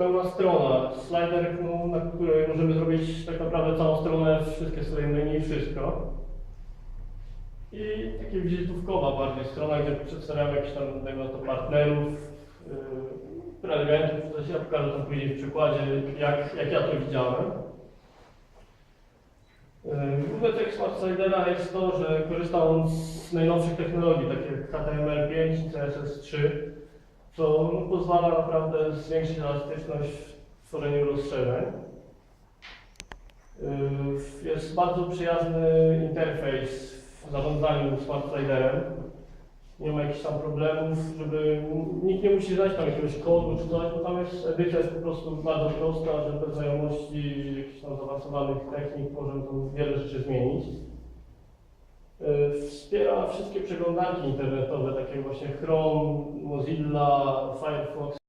pełna strona, slider, na której możemy zrobić tak naprawdę całą stronę, wszystkie swoje menu wszystko. I taka wizytówkowa bardziej strona, gdzie przedstawiamy jakichś tam, to, partnerów, yy, prelegentów, coś ja pokażę tam później w przykładzie, jak, jak ja to widziałem. Yy, Główny cech Smart Slidera jest to, że korzysta on z najnowszych technologii, takich jak HTML5 i CSS3, co no, pozwala naprawdę zwiększyć elastyczność w tworzeniu rozszerzeń. Yy, Jest bardzo przyjazny interfejs w zarządzaniu Smart Sliderem. Nie ma jakichś tam problemów, żeby nikt nie musi znać tam jakiegoś kodu czy coś, bo tam jest edycja jest po prostu bardzo prosta, że bez znajomości jakichś tam zaawansowanych technik możemy tam wiele rzeczy zmienić. Yy, Wspiera wszystkie przeglądarki internetowe, takie właśnie Chrome, Mozilla, Firefox,